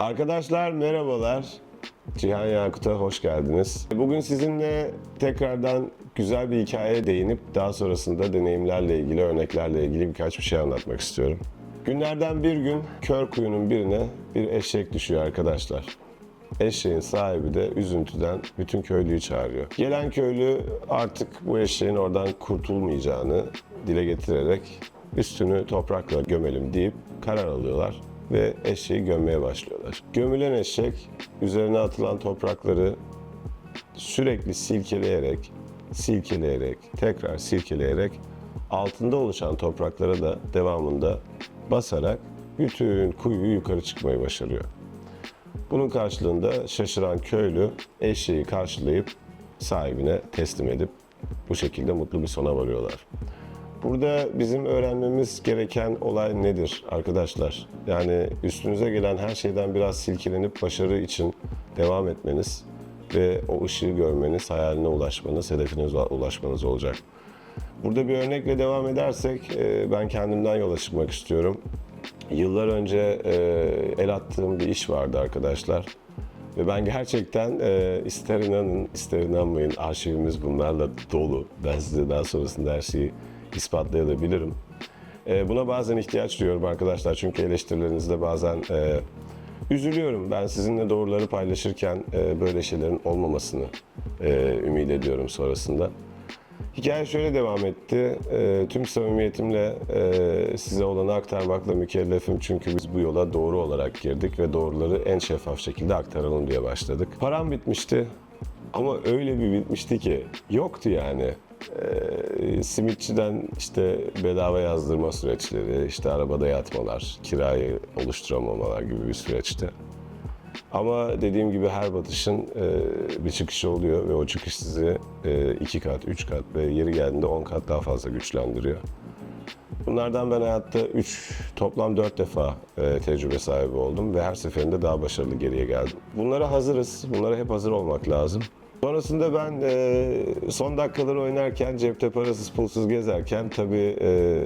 Arkadaşlar merhabalar. Cihan Yakut'a hoş geldiniz. Bugün sizinle tekrardan güzel bir hikayeye değinip daha sonrasında deneyimlerle ilgili, örneklerle ilgili birkaç bir şey anlatmak istiyorum. Günlerden bir gün kör kuyunun birine bir eşek düşüyor arkadaşlar. Eşeğin sahibi de üzüntüden bütün köylüyü çağırıyor. Gelen köylü artık bu eşeğin oradan kurtulmayacağını dile getirerek üstünü toprakla gömelim deyip karar alıyorlar ve eşeği gömmeye başlıyorlar. Gömülen eşek üzerine atılan toprakları sürekli silkeleyerek, silkeleyerek, tekrar silkeleyerek altında oluşan topraklara da devamında basarak bütün kuyuyu yukarı çıkmayı başarıyor. Bunun karşılığında şaşıran köylü eşeği karşılayıp sahibine teslim edip bu şekilde mutlu bir sona varıyorlar. Burada bizim öğrenmemiz gereken olay nedir arkadaşlar? Yani üstünüze gelen her şeyden biraz silkelenip başarı için devam etmeniz ve o ışığı görmeniz, hayaline ulaşmanız, hedefinize ulaşmanız olacak. Burada bir örnekle devam edersek e, ben kendimden yola çıkmak istiyorum. Yıllar önce e, el attığım bir iş vardı arkadaşlar. Ve ben gerçekten e, ister inanın ister inanmayın arşivimiz bunlarla dolu. Ben size daha sonrasında her şeyi ispatlayabilirim. E, buna bazen ihtiyaç duyuyorum arkadaşlar. Çünkü eleştirilerinizde bazen e, üzülüyorum. Ben sizinle doğruları paylaşırken e, böyle şeylerin olmamasını e, ümit ediyorum sonrasında. Hikaye şöyle devam etti. E, tüm samimiyetimle e, size olanı aktarmakla mükellefim. Çünkü biz bu yola doğru olarak girdik ve doğruları en şeffaf şekilde aktaralım diye başladık. Param bitmişti ama öyle bir bitmişti ki yoktu yani. E, simitçiden işte bedava yazdırma süreçleri, işte arabada yatmalar, kirayı oluşturamamalar gibi bir süreçti. Ama dediğim gibi her batışın e, bir çıkışı oluyor ve o çıkış sizi e, iki kat, üç kat ve yeri geldiğinde on kat daha fazla güçlendiriyor. Bunlardan ben hayatta üç, toplam dört defa e, tecrübe sahibi oldum ve her seferinde daha başarılı geriye geldim. Bunlara hazırız, bunlara hep hazır olmak lazım. Sonrasında ben e, son dakikaları oynarken, cepte parasız pulsuz gezerken tabii e,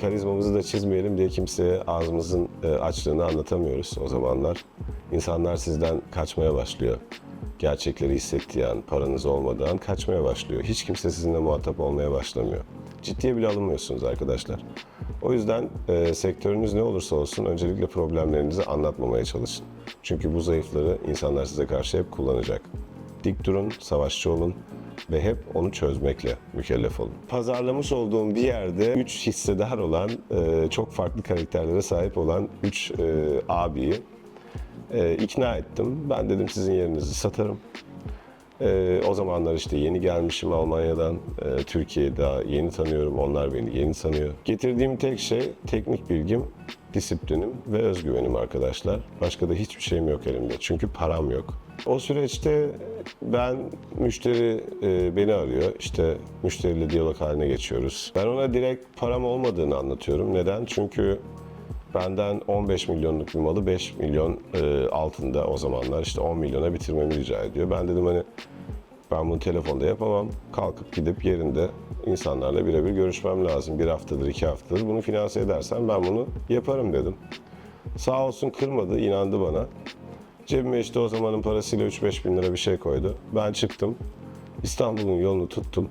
karizmamızı da çizmeyelim diye kimseye ağzımızın e, açlığını anlatamıyoruz o zamanlar. İnsanlar sizden kaçmaya başlıyor. Gerçekleri hissettiği an, paranız olmadığı an kaçmaya başlıyor. Hiç kimse sizinle muhatap olmaya başlamıyor. Ciddiye bile alınmıyorsunuz arkadaşlar. O yüzden e, sektörünüz ne olursa olsun öncelikle problemlerinizi anlatmamaya çalışın. Çünkü bu zayıfları insanlar size karşı hep kullanacak. Dik durun, savaşçı olun ve hep onu çözmekle mükellef olun. Pazarlamış olduğum bir yerde 3 hissedar olan, e, çok farklı karakterlere sahip olan 3 abiyi e, ikna ettim. Ben dedim sizin yerinizi satarım. E, o zamanlar işte yeni gelmişim Almanya'dan, e, Türkiye'de yeni tanıyorum, onlar beni yeni tanıyor. Getirdiğim tek şey teknik bilgim, disiplinim ve özgüvenim arkadaşlar. Başka da hiçbir şeyim yok elimde çünkü param yok. O süreçte ben müşteri e, beni arıyor. İşte müşteriyle diyalog haline geçiyoruz. Ben ona direkt param olmadığını anlatıyorum. Neden? Çünkü benden 15 milyonluk bir malı 5 milyon e, altında o zamanlar işte 10 milyona bitirmemi rica ediyor. Ben dedim hani ben bunu telefonda yapamam. Kalkıp gidip yerinde insanlarla birebir görüşmem lazım. Bir haftadır, iki haftadır. Bunu finanse edersen ben bunu yaparım dedim. Sağ olsun kırmadı, inandı bana. Cebime işte o zamanın parasıyla 3-5 bin lira bir şey koydu. Ben çıktım. İstanbul'un yolunu tuttum.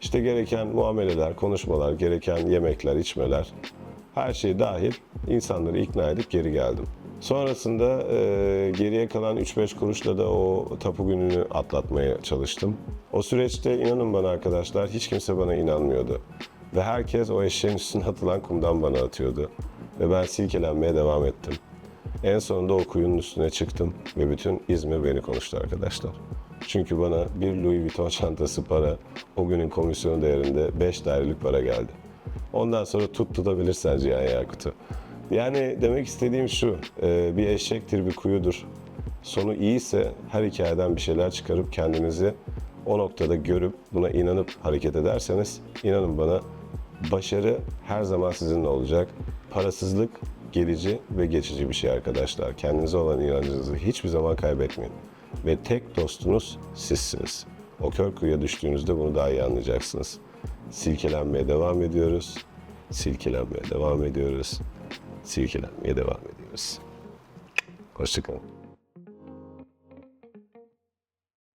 İşte gereken muameleler, konuşmalar, gereken yemekler, içmeler, her şey dahil insanları ikna edip geri geldim. Sonrasında e, geriye kalan 3-5 kuruşla da o tapu gününü atlatmaya çalıştım. O süreçte inanın bana arkadaşlar hiç kimse bana inanmıyordu. Ve herkes o eşeğin üstüne atılan kumdan bana atıyordu. Ve ben silkelenmeye devam ettim. En sonunda o kuyunun üstüne çıktım ve bütün İzmir beni konuştu arkadaşlar. Çünkü bana bir Louis Vuitton çantası para o günün komisyon değerinde 5 dairelik para geldi. Ondan sonra tut tutabilirsen Cihan Yakut'u. Yani demek istediğim şu, e, bir eşektir bir kuyudur. Sonu iyiyse her hikayeden bir şeyler çıkarıp kendinizi o noktada görüp buna inanıp hareket ederseniz inanın bana başarı her zaman sizinle olacak. Parasızlık gelici ve geçici bir şey arkadaşlar. Kendinize olan inancınızı hiçbir zaman kaybetmeyin. Ve tek dostunuz sizsiniz. O kör kuyuya düştüğünüzde bunu daha iyi anlayacaksınız. Silkelenmeye devam ediyoruz. Silkelenmeye devam ediyoruz. Silkelenmeye devam ediyoruz. Hoşçakalın.